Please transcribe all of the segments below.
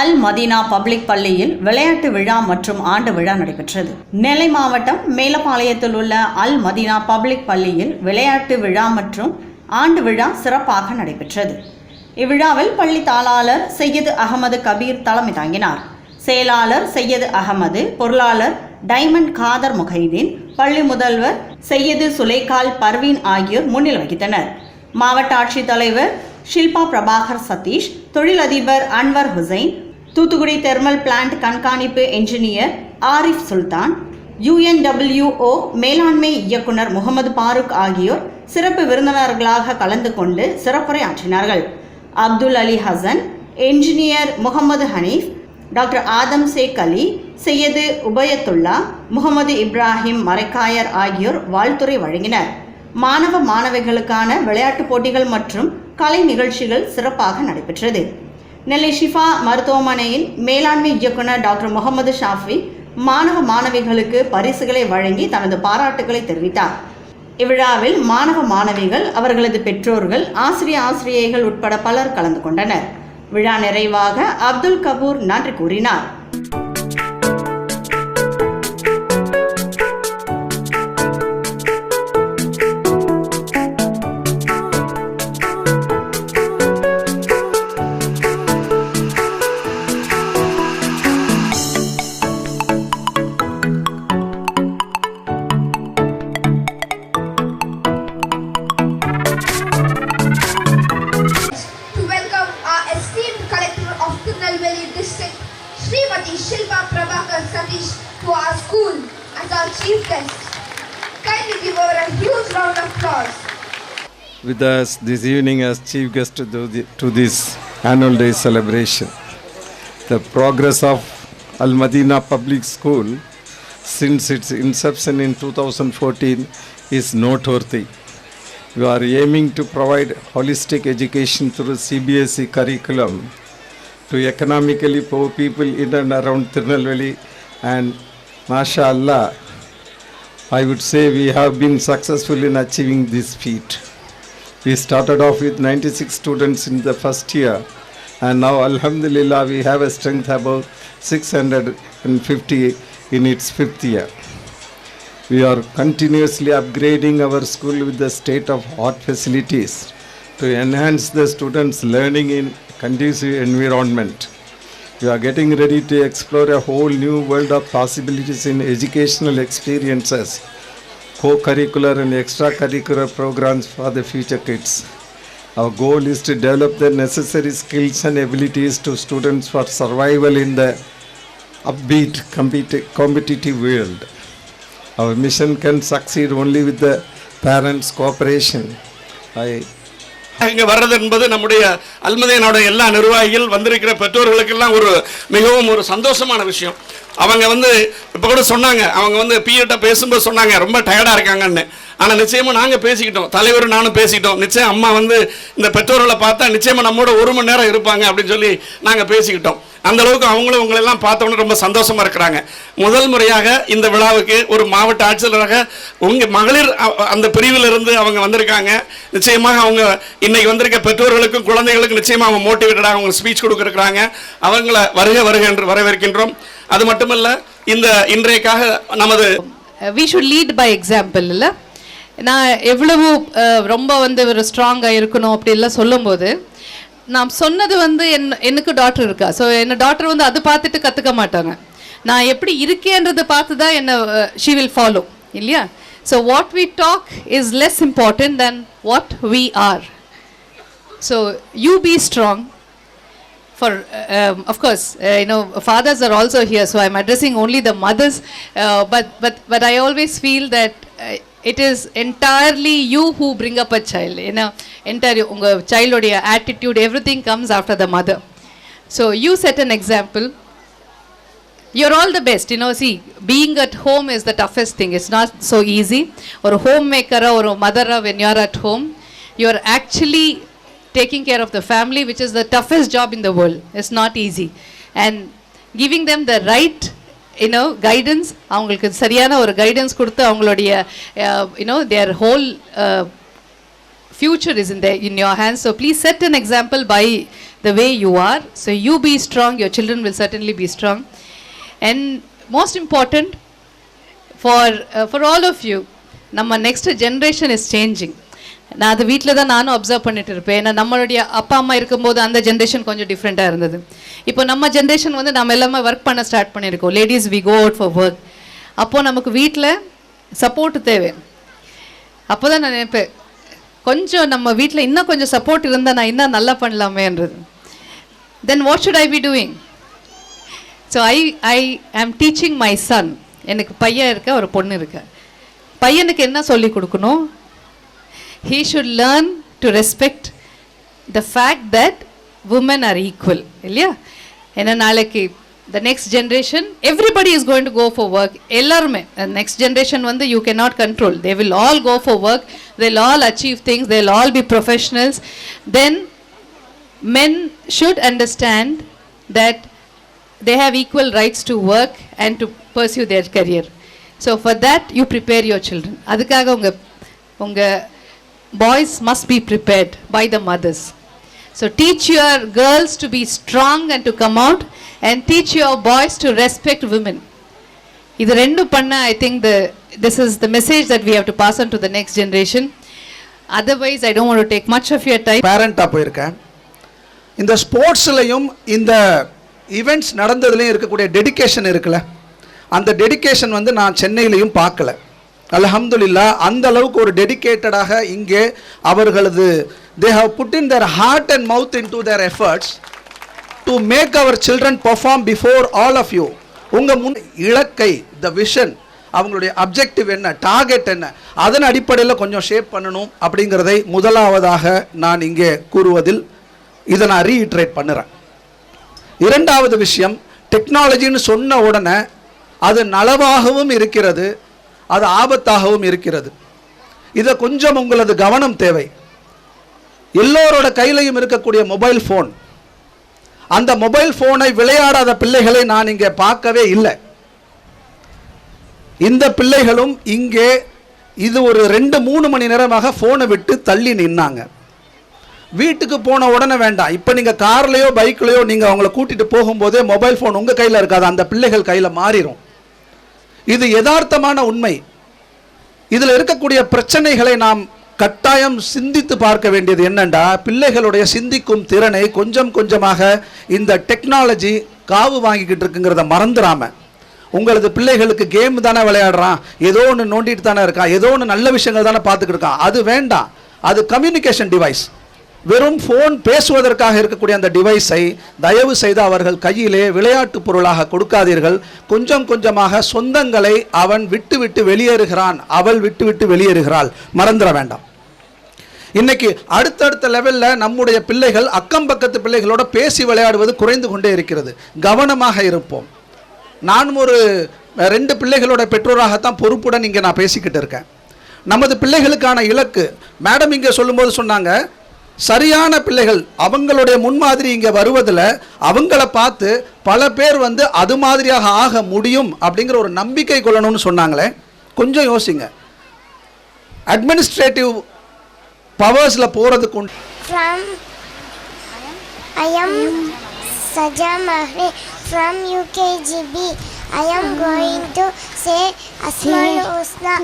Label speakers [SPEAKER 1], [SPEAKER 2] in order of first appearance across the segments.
[SPEAKER 1] அல் Medina public பள்ளியில் விளையாட்டு விழா மற்றும் ஆண்டு விழா நடைபெற்றது. நெல்லை மாவட்டம் மேலப்பாளையத்தில் உள்ள அல் மதீனா பப்ளிக் பள்ளியில் விளையாட்டு விழா மற்றும் ஆண்டு விழா சிறப்பாக நடைபெற்றது. இவ்விழாவில் பள்ளி தாளாளர் சையது அகமது கபீர் தலைமை தாங்கினார். செயலாளர் சையது அகமது பொருளாளர் டைமண்ட் காதர் முகைதீன் பள்ளி முதல்வர் சையது சுலைகால் பர்வீன் ஆகியோர் முன்னிலை வகித்தனர். மாவட்ட ஆட்சித்தலைவர் ஷில்பா பிரபாகர் சதீஷ் தொழிலதிபர் அன்வர் ஹுசைன் தூத்துக்குடி தெர்மல் பிளான்ட் கண்காணிப்பு என்ஜினியர் ஆரிஃப் சுல்தான் யுஎன்டபிள்யூஓ மேலாண்மை இயக்குனர் முகமது பாருக் ஆகியோர் சிறப்பு விருந்தினர்களாக கலந்து கொண்டு சிறப்புரை ஆற்றினார்கள் அப்துல் அலி ஹசன் என்ஜினியர் முகமது ஹனீஃப் டாக்டர் ஆதம் சேக் அலி சையது உபயத்துல்லா முகமது இப்ராஹிம் மரைக்காயர் ஆகியோர் வாழ்த்துறை வழங்கினர். மாணவ மாணவிகளுக்கான விளையாட்டுப் போட்டிகள் மற்றும் கலை நிகழ்ச்சிகள் சிறப்பாக நடைபெற்றது. நெல்லை ஷிஃபா மருத்துவமனையின் மேலாண்மை இயக்குனர் டாக்டர் முகமது ஷாஃபி மாணவ மாணவிகளுக்கு பரிசுகளை வழங்கி தனது பாராட்டுகளை தெரிவித்தார். இவ்விழாவில் மாணவ மாணவிகள் அவர்களது பெற்றோர்கள் ஆசிரிய ஆசிரியைகள் உட்பட பலர் கலந்து கொண்டனர். விழா நிறைவாக அப்துல் கபூர் நன்றி கூறினார்.
[SPEAKER 2] As our chief guest. Kindly give her a huge round of applause.
[SPEAKER 3] with us this evening as chief guest to, the, to this annual day celebration. The progress of Al Madina Public School since its inception in 2014 is noteworthy. We are aiming to provide holistic education through CBSE curriculum to economically poor people in and around Tirunelveli and mashallah I would say we have been successful in achieving this feat. We started off with 96 students in the first year, and now, Alhamdulillah, we have a strength about 650 in its fifth year. We are continuously upgrading our school with the state of art facilities to enhance the students' learning in conducive environment. We are getting ready to explore a whole new world of possibilities in educational experiences, co-curricular and extracurricular programs for the future kids. Our goal is to develop the necessary skills and abilities to students for survival in the upbeat competi- competitive world. Our mission can succeed only with the parents' cooperation. I
[SPEAKER 4] இங்கே வர்றது என்பது நம்முடைய அல்மதேனோட எல்லா நிர்வாகிகள் வந்திருக்கிற பெற்றோர்களுக்கெல்லாம் ஒரு மிகவும் ஒரு சந்தோஷமான விஷயம். அவங்க வந்து இப்போ கூட சொன்னாங்க அவங்க வந்து பிஎட்ட பேசும்போது சொன்னாங்க ரொம்ப டயர்டாக இருக்காங்கன்னு. ஆனால் நிச்சயமாக நாங்கள் பேசிக்கிட்டோம் தலைவர் நானும் பேசிக்கிட்டோம். நிச்சயம் அம்மா வந்து இந்த பெற்றோர்களை பார்த்தா நிச்சயமாக நம்மோட ஒரு மணி நேரம் இருப்பாங்க அப்படின்னு சொல்லி நாங்கள் பேசிக்கிட்டோம். அந்த அளவுக்கு அவங்களும் உங்களெல்லாம் பார்த்தோன்னு ரொம்ப சந்தோஷமா இருக்கிறாங்க. முதல் முறையாக இந்த விழாவுக்கு ஒரு மாவட்ட ஆட்சியராக உங்க மகளிர் அ- அந்த பிரிவில் இருந்து அவங்க வந்திருக்காங்க. நிச்சயமாக அவங்க இன்னைக்கு வந்திருக்க பெற்றோர்களுக்கும் குழந்தைகளுக்கும் நிச்சயமாக அவங்க மோட்டிவேட்டடாக அவங்க ஸ்பீச் கொடுக்குறாங்க அவங்கள வருக வருக என்று வரவேற்கின்றோம். அது மட்டுமல்ல இந்த இன்றைக்காக நமது
[SPEAKER 5] we should lead by example இல்லை? நான் எவ்வளவு ரொம்ப வந்து ஒரு ஸ்ட்ராங்காக இருக்கணும் அப்படிலாம் சொல்லும்போது நான் சொன்னது வந்து என் எனக்கு டாக்டர் இருக்கா ஸோ என்ன டாக்டர் வந்து அது பார்த்துட்டு கற்றுக்க மாட்டாங்க நான் எப்படி இருக்கேன்றதை பார்த்து தான் என்ன ஷி வில் ஃபாலோ இல்லையா so what we talk is less important then what we are so you be strong for uh, um, of course uh, you know fathers are also here so i'm addressing only the mothers uh, but but but i always feel that uh, it is entirely you who bring up a child you know. Entire your child attitude everything comes after the mother. So you set an example. You're all the best you know. See being at home is the toughest thing. It's not so easy. or a homemaker or a mother when you're at home you're actually taking care of the family which is the toughest job in the world. It's not easy. And giving them the right you know guidance அவங்களுக்கு சரியான ஒரு guidance கொடுத்து அவங்களுடைய you know their whole future is in there in your hands so please set an example by the way you are so you be strong your children will certainly be strong and most important for uh, for all of you நம்ம next generation is changing நான் அது வீட்டில் தான் நானும் observe பண்ணிட்டு இருப்பேன். ஏன்னா நம்மளுடைய அப்பா அம்மா இருக்கும்போது அந்த ஜென்ரேஷன் கொஞ்சம் டிஃப்ரெண்ட்டாக இருந்தது. இப்போ நம்ம ஜென்ரேஷன் வந்து நம்ம எல்லாமே ஒர்க் பண்ண ஸ்டார்ட் பண்ணியிருக்கோம். Ladies we go out for work அப்போது நமக்கு வீட்டில் சப்போர்ட் தேவை. அப்போ தான் நான் நினைப்பேன் கொஞ்சம் நம்ம வீட்டில் இன்னும் கொஞ்சம் சப்போர்ட் இருந்தால் நான் இன்னும் நல்லா பண்ணலாமேன்றது then what should I be doing so I I am teaching my Sun எனக்கு பையன் இருக்க ஒரு பொண்ணு இருக்க. பையனுக்கு என்ன சொல்லி கொடுக்கணும்? He should learn to respect the fact that women are equal இல்லையா ஏன்னா நாளைக்கு the next generation everybody is going to go for work எல்லாருமே நெக்ஸ்ட் ஜென்ரேஷன் வந்து you can not control they will all go for work they will all achieve things they will all be professionals then men should understand that they have equal rights to work and to pursue their career. So for that you prepare your children. அதுக்காக உங்க உங்க boys must be prepared by the mothers so teach your girls to be strong and to come out and teach your boys to respect women இது ரெண்டும் பண்ண I think the this is the message that we have to pass on to the next generation otherwise I don't take much of your time
[SPEAKER 6] பேரண்டாக போயிருக்கேன். இந்த ஸ்போர்ட்ஸ்லையும் இந்த events நடந்ததுலையும் இருக்கக்கூடிய dedication இருக்குல்ல. அந்த dedication வந்து நான் சென்னையிலையும் பார்க்கல. அலஹம்துல்லா அந்த அளவுக்கு ஒரு டெடிகேட்டடாக இங்கே அவர்களது they have put in their heart and mouth in to their efforts to make our children perform before all of you உங்கள் முன் இலக்கை த விஷன் அவங்களுடைய அப்ஜெக்டிவ் என்ன டார்கெட் என்ன அதன் அடிப்படையில் கொஞ்சம் ஷேப் பண்ணணும் அப்படிங்கிறதை முதலாவதாக நான் இங்கே கூறுவதில் இதை நான் ரீஇட்ரேட் பண்ணுறேன். இரண்டாவது விஷயம் டெக்னாலஜின்னு சொன்ன உடனே அது நலவாகவும் இருக்கிறது அது ஆபத்தாகவும் இருக்கிறது. இதை கொஞ்சம் உங்களது கவனம் தேவை. எல்லோரோட கையிலையும் இருக்கக்கூடிய மொபைல் ஃபோன். அந்த மொபைல் ஃபோனை விளையாடாத பிள்ளைகளை நான் இங்கே பார்க்கவே இல்லை. இந்த பிள்ளைகளும் இங்கே இது ஒரு ரெண்டு மூணு மணி நேரமாக ஃபோனை விட்டு தள்ளி நின்னாங்க. வீட்டுக்கு போன உடனே வேண்டாம். இப்போ நீங்கள் கார்லேயோ பைக்லேயோ நீங்கள் அவங்கள கூட்டிகிட்டு போகும்போதே மொபைல் ஃபோன் உங்கள் கையில் இருக்காது. அந்த பிள்ளைகள் கையில் மாறிடும் இது யதார்த்தமான உண்மை. இதில் இருக்கக்கூடிய பிரச்சனைகளை நாம் கட்டாயம் சிந்தித்து பார்க்க வேண்டியது என்னண்டா? பிள்ளைகளுடைய சிந்திக்கும் திறனை கொஞ்சம் கொஞ்சமாக இந்த டெக்னாலஜி காவு வாங்கிக்கிட்டு இருக்குங்கிறத மறந்துடாம உங்களது பிள்ளைகளுக்கு கேம் தானே விளையாடுறான். ஏதோ ஒன்று நோண்டிட்டு தானே இருக்கான் ஏதோ ஒன்று நல்ல விஷயங்கள் தானே பார்த்துக்கிட்டு இருக்கான் அது வேண்டாம். அது கம்யூனிகேஷன் டிவைஸ் வெறும் ஃபோன் பேசுவதற்காக இருக்கக்கூடிய அந்த டிவைஸை தயவு செய்து அவர்கள் கையிலே விளையாட்டு பொருளாக கொடுக்காதீர்கள். கொஞ்சம் கொஞ்சமாக சொந்தங்களை அவன் விட்டு விட்டு வெளியேறுகிறான். அவள் விட்டு விட்டு வெளியேறுகிறாள். மறந்துட வேண்டாம். இன்னைக்கு அடுத்தடுத்த லெவலில் நம்முடைய பிள்ளைகள் அக்கம் பக்கத்து பிள்ளைகளோட பேசி விளையாடுவது குறைந்து கொண்டே இருக்கிறது. கவனமாக இருப்போம். நானும் ஒரு ரெண்டு பிள்ளைகளோட பெற்றோராகத்தான் பொறுப்புடன் இங்கே நான் பேசிக்கிட்டு இருக்கேன். நமது பிள்ளைகளுக்கான இலக்கு. மேடம் இங்கே சொல்லும்போது சொன்னாங்க சரியான பிள்ளைகள் அவங்களுடைய முன்மாதிரி இங்கே வருவதில் அவங்கள பார்த்து பல பேர் வந்து அது மாதிரியாக ஆக முடியும் அப்படிங்கிற ஒரு நம்பிக்கை கொள்ளணும்னு சொன்னாங்களே. கொஞ்சம் யோசிங்க. அட்மினிஸ்ட்ரேட்டிவ் பவர்ஸில் போகிறதுக்கு உண்டு
[SPEAKER 7] I am Saja Mahre from UKGB. I am going to say Asmaul Husna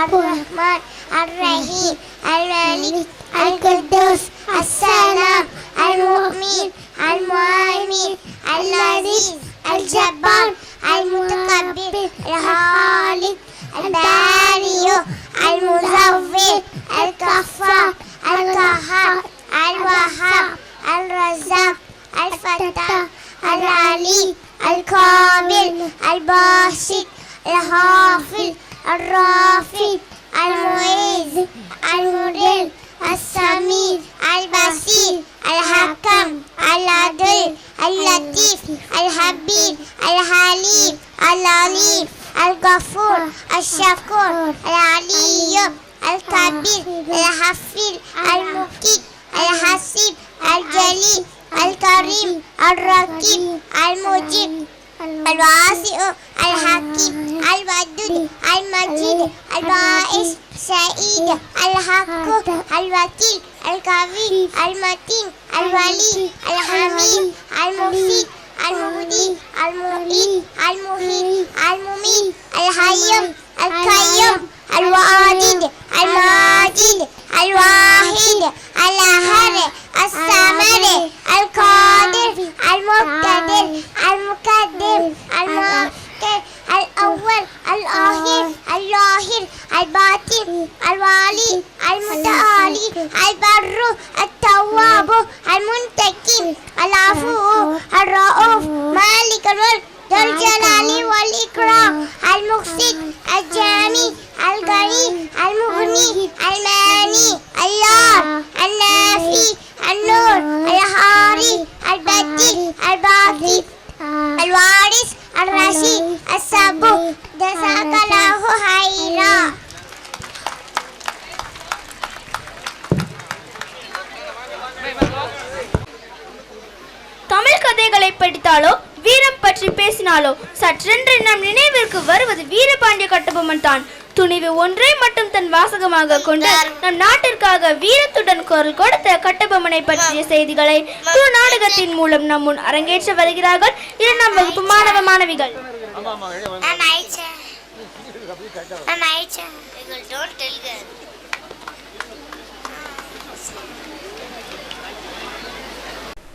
[SPEAKER 7] Ar-Rahman Ar-Rahim Al-Malik القدوس السلام المؤمن المؤمن العزيز الجبار المتقبل الخالق البارئ المزور الكفار القهار الوهاب الرزاق الفتاح العليم الكامل الباسط الحافظ الرافد المعز المدل السميع البصير الحكم العدل اللطيف الحبيب الحليم العليم الغفور الشكور العلي الكبير الحفيظ المقيت الحسيب الجليل الكريم الرقيب المجيب. الواسع الحكيم الودود المجيد البائس سعيد الحق الوكيل القوي المتين الولي الحميد المفيد المهدي المعيد المهيد المميت الحي القيوم الواجد الماجد الواحد الأحد الصمد
[SPEAKER 8] Tamil கதைகளை படித்தாலோ வீரம் பற்றி பேசினாலோ சற்றென்று நம் நினைவிற்கு வருவது வீரபாண்டிய கட்டபொம்மன் தான் துணிவு ஒன்றை மட்டும் தன் வாசகமாக கொண்டு நம் நாட்டிற்காக வீரத்துடன் குரல் கொடுத்த கட்டபொம்மனை பற்றிய செய்திகளை குரு நாடகத்தின் மூலம் நம் முன் அரங்கேற்ற வருகிறார்கள் இரண்டாம் வகுப்பு மாணவ மாணவிகள்
[SPEAKER 7] Don't tell நான்